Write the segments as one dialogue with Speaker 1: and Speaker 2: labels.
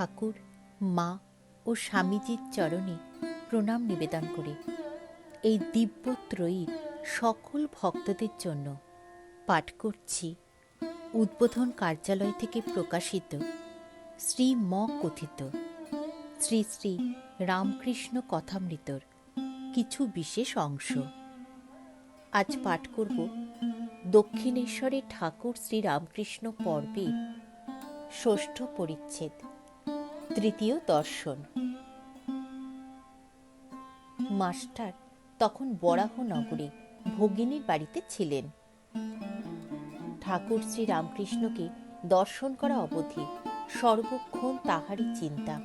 Speaker 1: ঠাকুর, মা ও স্বামীজির চরণে প্রণাম নিবেদন করে। এই দিব্যত্রয়ী সকল ভক্তদের জন্য পাঠ করছি। উদ্বোধন কার্যালয় থেকে প্রকাশিত শ্রী ম কথিত। শ্রী শ্রী রামকৃষ্ণ কথামৃতর কিছু বিশেষ অংশ। আজ পাঠ করব দক্ষিণেশ্বরে ঠাকুর শ্রী রামকৃষ্ণ পর্বের ষষ্ঠ পরিচ্ছেদ। তৃতীয় দর্শন। মাস্টার তখন বরাহনগরে ভগিনীর বাড়িতে ছিলেন। ঠাকুর শ্রী রামকৃষ্ণকে দর্শন করা অবধি সর্বক্ষণ তাহারই চিন্তা।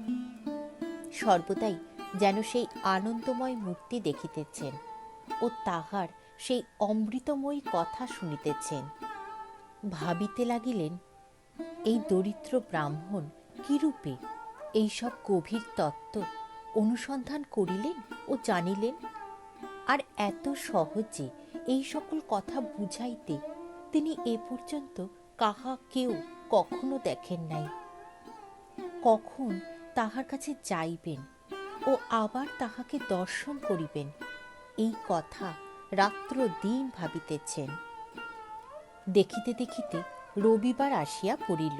Speaker 1: সর্বদাই যেন সেই আনন্দময় মূর্তি দেখিতেছেন ও তাহার সেই অমৃতময়ী কথা শুনিতেছেন। ভাবিতে লাগিলেন, এই দরিদ্র ব্রাহ্মণ কিরূপে এইসব গভীর তত্ত্ব অনুসন্ধান করিলেন ও জানিলেন। আর এত সহজে এই সকল কথা বুঝাইতে তিনি এ পর্যন্ত কাহা কেউ কখনো দেখেন নাই। কখন তাহার কাছে যাইবেন ও আবার তাহাকে দর্শন করিবেন, এই কথা রাত্র দিন ভাবিতেছেন। দেখিতে দেখিতে রবিবার আসিয়া পড়িল।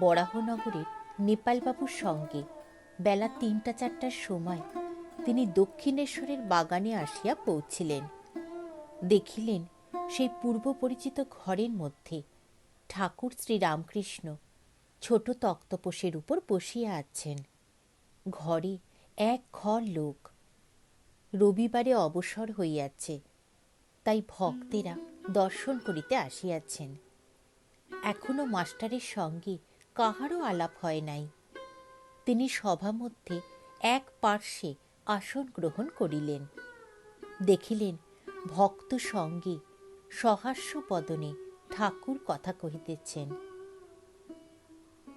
Speaker 1: বরাহনগরের নেপালবাবুর সঙ্গে। বেলা তিনটা চারটার সময় তিনি দক্ষিণেশ্বরের বাগানে আসিয়া পৌঁছিলেন। দেখিলেন সেই পূর্ব পরিচিত ঘরের মধ্যে ঠাকুর শ্রী রামকৃষ্ণ ছোট তক্তপোষের উপর বসিয়া আছেন। ঘরে এক ঘর লোক। রবিবারে অবসর হইয়াছে, তাই ভক্তেরা দর্শন করিতে আসিয়াছেন। এখনও মাস্টারের সঙ্গে কাহারও আলাপ হয় নাই। তিনি সভা মধ্যে এক পার্শ্বে আসন গ্রহণ করিলেন। দেখিলেন ভক্ত সঙ্গে সহাস্য পদনে ঠাকুর কথা কহিতেছেন।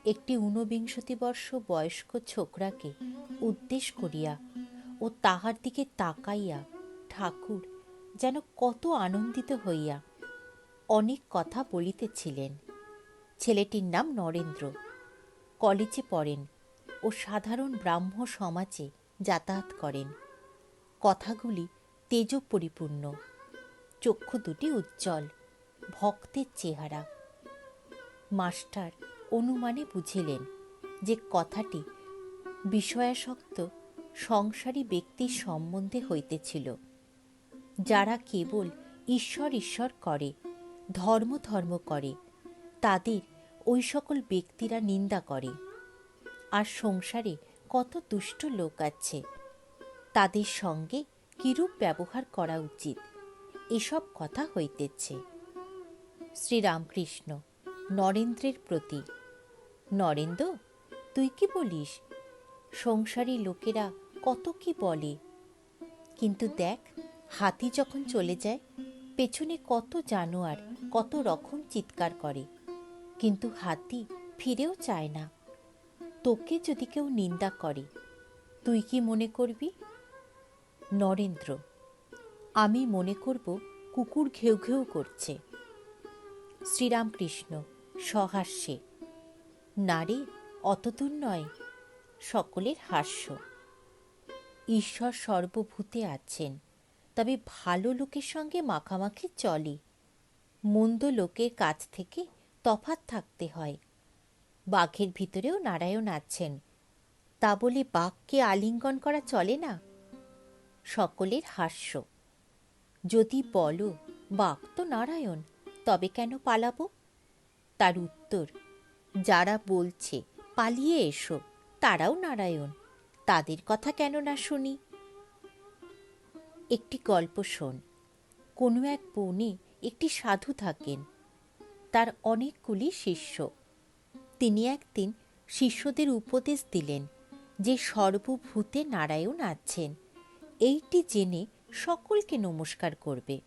Speaker 1: একটি ঊনবিংশতি বর্ষ বয়স্ক ছোকরাকে উদ্দেশ করিয়া ও তাহার দিকে তাকাইয়া ঠাকুর যেন কত আনন্দিত হইয়া অনেক কথা বলিতেছিলেন। ছেলেটির নাম নরেন্দ্র। কলেজে পড়েন ও সাধারণ ব্রাহ্ম সমাজে যাতায়াত করেন। কথাগুলি তেজ পরিপূর্ণ চক্ষু দুটি উজ্জ্বল, ভক্তের চেহারা। মাস্টার অনুমানে বুঝিলেন যে কথাটি বিষয়াসক্ত সংসারী ব্যক্তির সম্বন্ধে হইতেছিল, যারা কেবল ঈশ্বর ঈশ্বর করে ধর্ম ধর্ম করে তাদের ওই সকল ব্যক্তিরা নিন্দা করে। আর সংসারে কত দুষ্ট লোক আছে। তাদের সঙ্গে কিরূপ ব্যবহার করা উচিত? এসব কথা হইতেছে। শ্রীরামকৃষ্ণ নরেন্দ্রের প্রতি, নরেন্দ্র, তুই কি বলিস? সংসারী লোকেরা কত কি বলে? কিন্তু দেখ, হাতি যখন চলে যায়, পেছনে কত জানোয়ার কত রকম চিৎকার করে। কিন্তু হাতি ফিরেও চায় না। তোকে যদি কেউ নিন্দা করে, তুই কি মনে করবি? নরেন্দ্র, আমি মনে করব কুকুর ঘেউ ঘেউ করছে। শ্রীরামকৃষ্ণ, সহাস্যে নারী অতদূর নয়, সকলের হাস্য। ঈশ্বর সর্বভূতে আছেন, তবে ভালো লোকের সঙ্গে মাখামাখি চলে, মন্দ লোকের কাছ থেকে তফাৎ থাকতে হয়। বাঘের ভিতরেও নারায়ণ আছেন। তা বলে বাঘকে আলিঙ্গন করা চলে না? সকলের হাস্য। যদি বলো, বাঘ তো নারায়ণ, তবে কেন পালাবো? তার উত্তর, যারা বলছে, পালিয়ে এসো, তারাও নারায়ণ, তাদের কথা কেন না শুনি? একটি গল্প শোন। কোনো এক বনে একটি সাধু থাকেন। তার অনেকগুলি শিষ্য। তিনি একদিন শিষ্যদের উপদেশ দিলেন যে সর্বভূতে নারায়ণ আছেন, এইটি জেনে সকলকে নমস্কার করবে।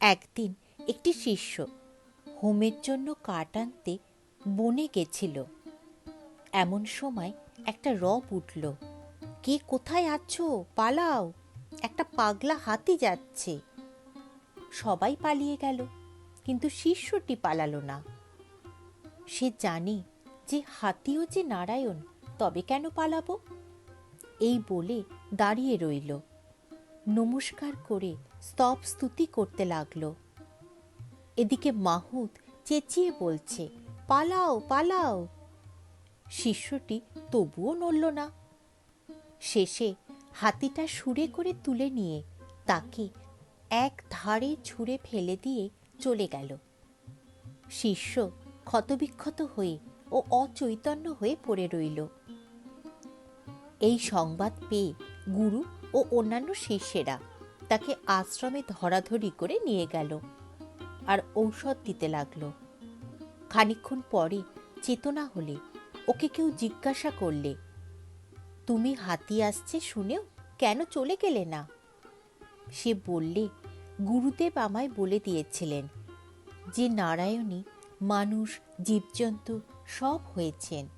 Speaker 1: একদিন একটি শিষ্য হোমের জন্য কাঠ আনতে বনে গেছিল। এমন সময় একটা রব উঠল, কে কোথায় আছো? পালাও, একটা পাগলা হাতি যাচ্ছে। সবাই পালিয়ে গেল। কিন্তু শিষ্যটি পালালো না। সে জানে যে হাতিও যে নারায়ণ, তবে কেন পালাবো? এই বলে দাঁড়িয়ে রইল। নমস্কার করে স্তব স্তুতি করতে লাগল। এদিকে মাহুত চেঁচিয়ে বলছে, পালাও পালাও। শিষ্যটি তবুও নড়ল না। শেষে হাতিটা সুরে করে তুলে নিয়ে তাকে এক ধারে ছুঁড়ে ফেলে দিয়ে চলে গেল। শিষ্য ক্ষতবিক্ষত হয়ে ও অচৈতন্য হয়ে পড়ে রইল। এই সংবাদ পেয়ে গুরু ও অন্যান্য শিষ্যেরা তাকে আশ্রমে ধরাধরি করে নিয়ে গেল আর ঔষধ দিতে লাগল। খানিক্ষণ পরে চেতনা হলে ওকে কেউ জিজ্ঞাসা করলে, তুমি হাতি আসছে শুনেও কেন চলে গেলে না? সে বললে গুরুদেব আমায় বলে দিয়েছিলেন যে নারায়ণী, মানুষ, জীবজন্তু সব হয়েছেন।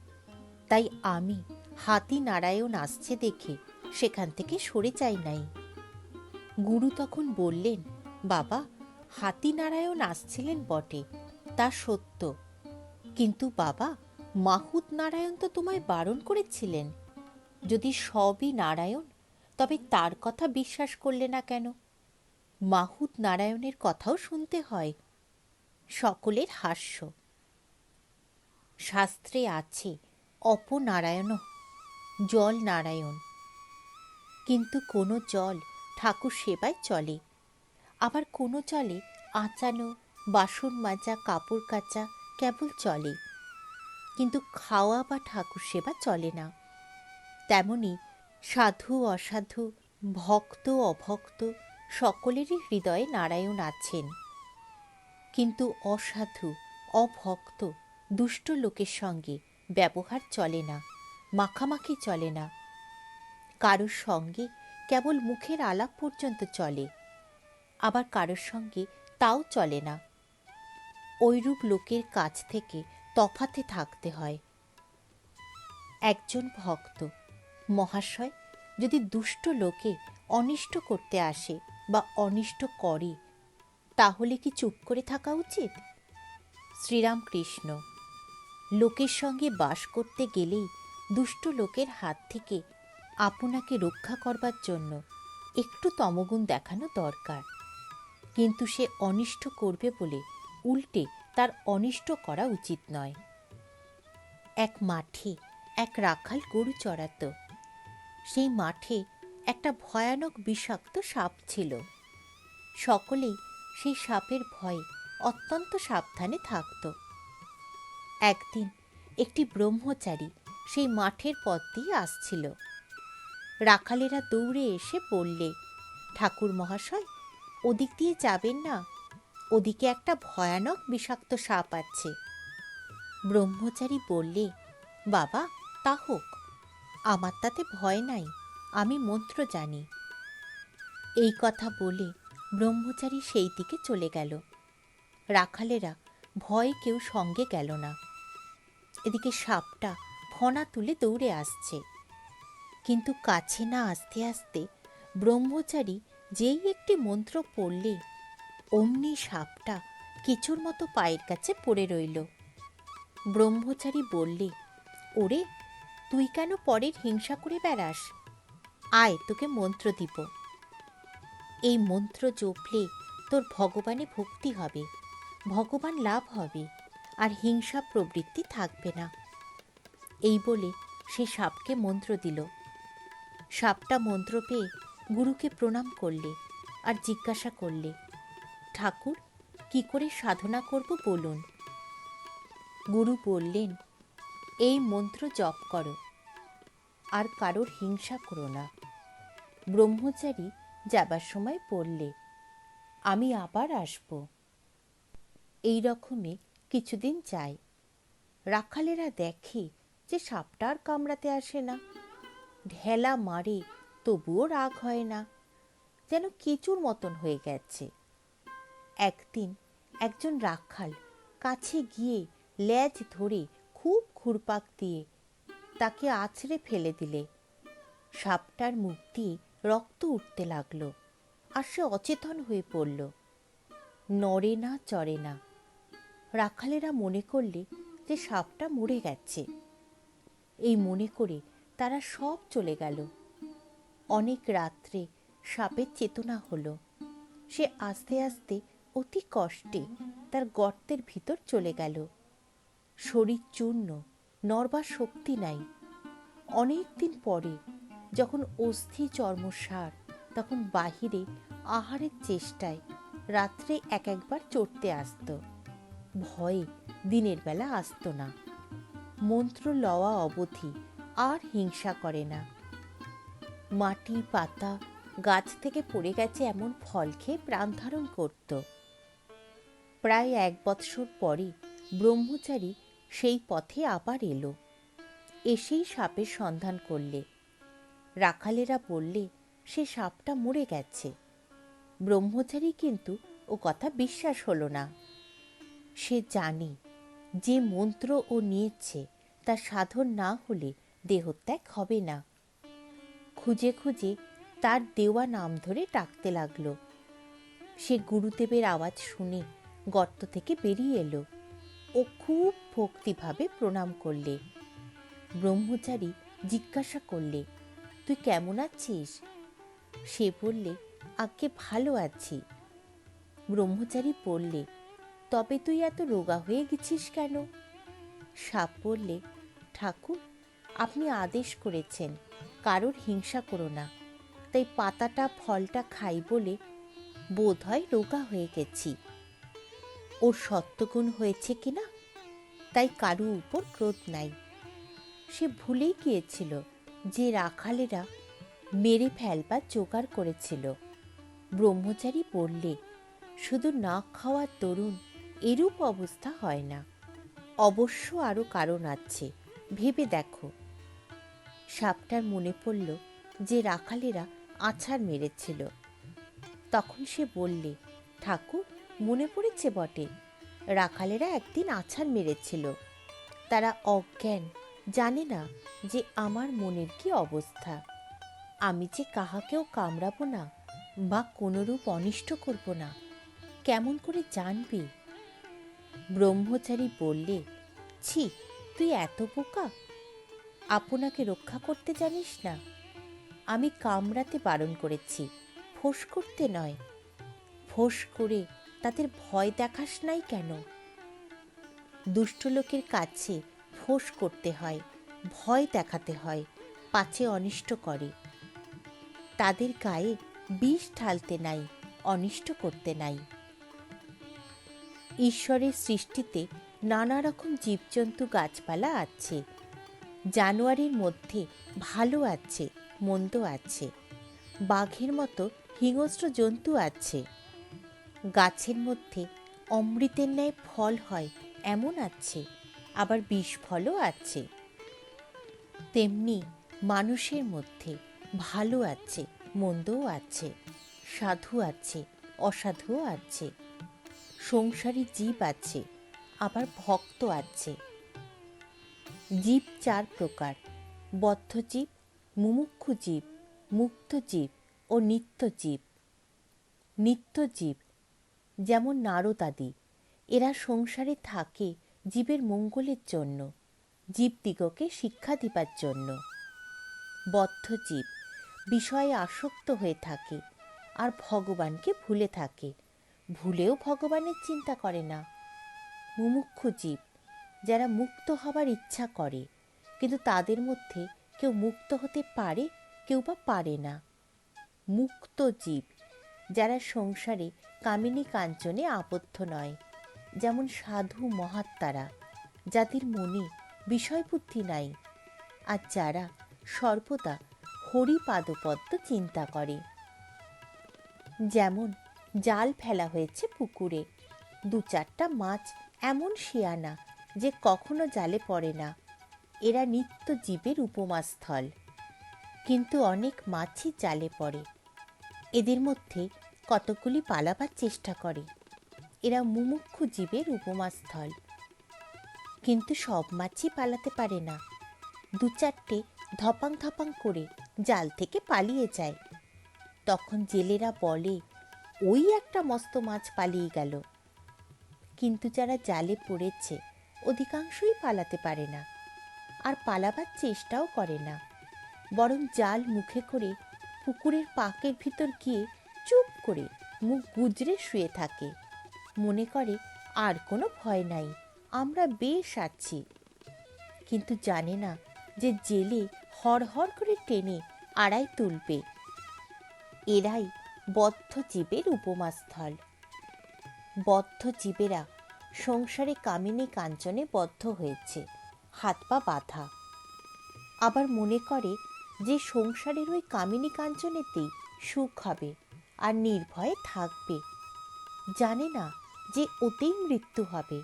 Speaker 1: তাই আমি হাতি নারায়ণ আসছে দেখে সেখান থেকে সরে যাই নাই। গুরু তখন বললেন, বাবা, হাতি নারায়ণ আসছিলেন বটে, তা সত্য। কিন্তু বাবা, মাহুত নারায়ণ তো তোমায় বারণ করেছিলেন। যদি সবই নারায়ণ, তবে তার কথা বিশ্বাস করলে না কেন? মাহুত নারায়ণের কথাও শুনতে হয়। সকলের হাস্য। শাস্ত্রে আছে, অপনারায়ণ জল নারায়ণ। কিন্তু কোনো জল ঠাকুর সেবায় চলে। আবার কোনো চলে আঁচানো, বাসন মাজা, কাপড় কাচা কেবল চলে। কিন্তু খাওয়া বা ঠাকুর সেবা চলে না। তেমনি সাধু, অসাধু, ভক্ত, অভক্ত সকলেরই হৃদয়ে নারায়ণ আছেন। কিন্তু অসাধু, অভক্ত, দুষ্ট লোকের সঙ্গে ব্যবহার চলে না, মাখামাখি চলে না। কারোর সঙ্গে কেবল মুখের আলাপ পর্যন্ত চলে, আবার কারোর সঙ্গে তাও চলে না। ওইরূপ লোকের কাছ থেকে তফাতে থাকতে হয়। একজন ভক্ত, মহাশয় যদি দুষ্ট লোকে অনিষ্ট করতে আসে বা অনিষ্ট করে, তাহলে কি চুপ করে থাকা উচিত? শ্রীরামকৃষ্ণ, লোকের সঙ্গে বাস করতে গেলেই দুষ্ট লোকের হাত থেকে আপনাকে রক্ষা করবার জন্য একটু তমগুণ দেখানো দরকার। কিন্তু সে অনিষ্ট করবে বলে উল্টে তার অনিষ্ট করা উচিত নয়। এক মাঠে এক রাখাল গরু চড়াত। সেই মাঠে একটা ভয়ানক বিষাক্ত সাপ ছিল। সকলেই সেই সাপের ভয়ে অত্যন্ত সাবধানে থাকত। একদিন একটি ব্রহ্মচারী সেই মাঠের পথ দিয়ে আসছিল। রাখালেরা দৌড়ে এসে বললে, ঠাকুর মহাশয়, ওদিক দিয়ে যাবেন না? ওদিকে একটা ভয়ানক বিষাক্ত সাপ আছে। ব্রহ্মচারী বললে, বাবা, তা হোক। আমার তাতে ভয় নাই। আমি মন্ত্র জানি। এই কথা বলে ব্রহ্মচারী সেই দিকে চলে গেল। রাখালেরা ভয়ে কেউ সঙ্গে গেল না। এদিকে সাপটা ফনা তুলে দৌড়ে আসছে। কিন্তু কাছে না আসতে আসতে ব্রহ্মচারী যেই একটি মন্ত্র পড়লে অমনি সাপটা কিছুর মতো পায়ের কাছে পড়ে রইল। ব্রহ্মচারী বললে, ওরে, তুই কেন পরের হিংসা করে বেড়াস? আয়, তোকে মন্ত্র দিব। এই মন্ত্র জপলে তোর ভগবানে ভক্তি হবে, ভগবান লাভ হবে, আর হিংসা প্রবৃত্তি থাকবে না। এই বলে সে সাপকে মন্ত্র দিল। সাপটা মন্ত্র পেয়ে গুরুকে প্রণাম করলে আর জিজ্ঞাসা করলে, ঠাকুর, কি করে সাধনা করব বলুন? গুরু বললেন, এই মন্ত্র জপ করো, আর কারোর হিংসা করো না। ব্রহ্মচারী যাবার সময় পড়লে আমি আবার আসব। এই রকমে কিছুদিন যাই রাখালেরা দেখে যে সাপটা আর কামড়াতে আসে না। ঢেলা মারে, তবুও রাগ হয় না। যেন কেঁচুর মতন হয়ে গেছে। একদিন একজন রাখাল কাছে গিয়ে লেজ ধরে খুব ঘুরপাক দিয়ে তাকে আছড়ে ফেলে দিলে। সাপটার মুখ দিয়ে রক্ত উঠতে লাগল আর সে অচেতন হয়ে পড়ল। নড়ে না, চড়ে না। রাখালেরা মনে করলে যে সাপটা মরে গেছে। এই মনে করে তারা সব চলে গেল। অনেক রাত্রে সাপের চেতনা হলো। সে আস্তে আস্তে অতি কষ্টে তার গর্তের ভিতর চলে গেল। শরীর চূর্ণ, নড়বার শক্তি নাই। অনেক দিন পরে যখন অস্থি চর্মসার, তখন বাহিরে আহারের চেষ্টায় রাত্রে এক একবার চড়তে আসতো। ভয়ে দিনের বেলা আসতো না। মন্ত্র লওয়া অবধি আর হিংসা করে না। মাটি, পাতা, গাছ থেকে পড়ে গেছে এমন ফল খেয়ে প্রাণ ধারণ করত। প্রায় এক বৎসর পরে ব্রহ্মচারী সেই পথে আবার এলো। এসেই সাপের সন্ধান করলে। রাখালেরা বললে, সে সাপটা মরে গেছে। ব্রহ্মচারী কিন্তু ও কথা বিশ্বাস হলো না। সে জানে, যে মন্ত্র ও নিয়েছে তা সাধন না হলে দেহত্যাগ হবে না। খুঁজে খুঁজে তার দেওয়া নাম ধরে ডাকতে লাগল। সে গুরুদেবের আওয়াজ শুনে গর্ত থেকে বেরিয়ে এলো। ও খুব ভক্তিভাবে প্রণাম করলে। ব্রহ্মচারী জিজ্ঞাসা করলে তুই কেমন আছিস? সে বললে আগে ভালো আছি। ব্রহ্মচারী বললে, তবে তুই এত রোগা হয়ে গেছিস কেন? সাপ বললে, ঠাকুর, আপনি আদেশ করেছেন, কারোর হিংসা করো না। তাই পাতাটা, ফলটা খাই বলে বোধ হয় রোগা হয়ে গেছি। ওর সত্যগুণ হয়েছে কিনা? তাই কারু উপর ক্রোধ নাই। সে ভুলেই গিয়েছিল। যে রাখালেরা মেরে ফেলবার জোগাড় করেছিল। ব্রহ্মচারী বললে, শুধু না খাওয়ার তরুণ এরূপ অবস্থা হয় না। অবশ্য আরও কারণ আছে, ভেবে দেখো। সাপটার মনে পড়ল যে রাখালেরা আছাড় মেরেছিল। তখন সে বললে, ঠাকুর, মনে পড়েছে বটে, রাখালেরা একদিন আছাড় মেরেছিল। তারা অজ্ঞান জানে না যে আমার মনের কি অবস্থা। আমি যে কাহাকেও কামড়াবো না বা কোনোরূপ অনিষ্ট করব না, কেমন করে জানবি? ব্রহ্মচারী বললে, ছি, তুই এত বোকা! আপনাকে রক্ষা করতে জানিস না। আমি কামড়াতে বারণ করেছি, ফোঁস করতে নয়। ফোঁস করে তাদের ভয় দেখাস নাই কেন? দুষ্ট লোকের কাছে ফোঁস করতে হয়, ভয় দেখাতে হয়, পাছে অনিষ্ট করে। তাদের গায়ে বিষ ঢালতে নাই, অনিষ্ট করতে নাই। ঈশ্বরের সৃষ্টিতে নানা রকম জীবজন্তু গাছপালা আছে। জানুয়ারির মধ্যে ভালো আছে, মন্দ আছে। বাঘের মতো হিংস্র জন্তু আছে। গাছের মধ্যে অমৃতের ন্যায় ফল হয়, এমন আছে। আবার বিষ ফলও আছে। তেমনি মানুষের মধ্যে ভালো আছে, মন্দও আছে, সাধু আছে, অসাধুও আছে, সংসারী জীব আছে, আবার ভক্ত আছে। জীব চার প্রকার, বদ্ধ জীব, মুমুক্ষু জীব, মুক্ত জীব ও নিত্য জীব। নিত্য জীব, যেমন নারদাদি এরা সংসারে থাকে জীবের মঙ্গলের জন্য জীবদিগকে শিক্ষা দিবার জন্য। বদ্ধ জীব বিষয়ে আসক্ত হয়ে থাকে আর ভগবানকে ভুলে থাকে। ভুলেও ভগবানের চিন্তা করে না। মুমুক্ষু জীব যারা মুক্ত হবার ইচ্ছা করে, কিন্তু তাদের মধ্যে কেউ মুক্ত হতে পারে, কেউ বা পারে না। মুক্ত জীব যারা সংসারে কামিনী কাঞ্চনে আবদ্ধ নয় যেমন সাধু মহাত্মারা যাদের মনে বিষয়বুদ্ধি নাই, আর যারা সর্বদা হরিপাদপদ্ম চিন্তা করে। যেমন জাল ফেলা হয়েছে পুকুরে, দু চারটা মাছ এমন শিয়ানা যে কখনো জালে পড়ে না। এরা নিত্য জীবের উপমাস্থল, কিন্তু অনেক মাছই জালে পড়ে। এদের মধ্যে কতকগুলি পালাবার চেষ্টা করে। এরা মুমুক্ষু জীবের উপমাস্থল। কিন্তু সব মাছই পালাতে পারে না। দু চারটে ধপাং ধপাং করে জাল থেকে পালিয়ে যায়। তখন জেলেরা বলে, ওই একটা মস্ত মাছ পালিয়ে গেল। কিন্তু যারা জালে পড়েছে, অধিকাংশই পালাতে পারে না। আর পালাবার চেষ্টাও করে না। বরং জাল মুখে করে পুকুরের পাকের ভিতর গিয়ে চুপ করে মুখ গুজরে শুয়ে থাকে। মনে করে, আর কোনো ভয় নাই, আমরা বেশ আছি। কিন্তু জানে না যে জেলে হরহর করে টেনে আড়াই তুলবে। এরাই বদ্ধ জীবের উপমাস্থল। বদ্ধ জীবেরা সংসারে কামিনী কাঞ্চনে বদ্ধ হয়েছে, হাত পা বাঁধা। আবার মনে করে যে সংসারের ওই কামিনী কাঞ্চনেতেই সুখ হবে আর নির্ভয়ে থাকবে। জানে না যে ওতেই মৃত্যু হবে।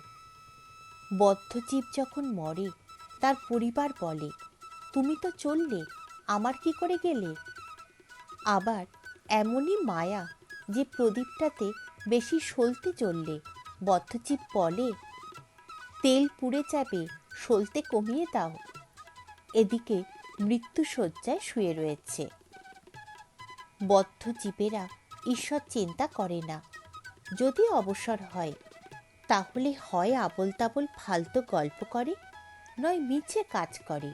Speaker 1: বদ্ধজীব যখন মরে, তার পরিবার বলে, তুমি তো চললে, আমার কি করে গেলে? আবার এমনই মায়া যে প্রদীপটাতে বেশি সলতে চললে বদ্ধজীব বলে, তেল পুড়ে যাবে, সলতে কমিয়ে দাও। এদিকে মৃত্যু শয্যায় শুয়ে রয়েছে। বদ্ধ জীবেরা ঈশ্বর চিন্তা করে না। যদি অবসর হয়, তাহলে হয় আবল তাবল ফালতু গল্প করে, নয় মিছে কাজ করে।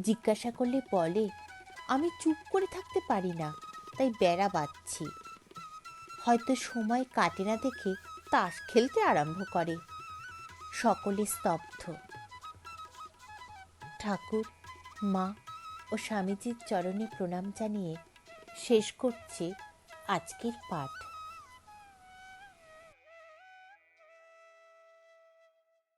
Speaker 1: জিজ্ঞাসা করলে বলে, আমি চুপ করে থাকতে পারি না, তাই বেড়া বাঁধছি। হয়তো সময় কাটে না দেখে তাস খেলতে আরম্ভ করে। সকলে স্তব্ধ। ঠাকুর, মা ও স্বামীজির চরণে প্রণাম জানিয়ে শেষ করছে আজকের পাঠ।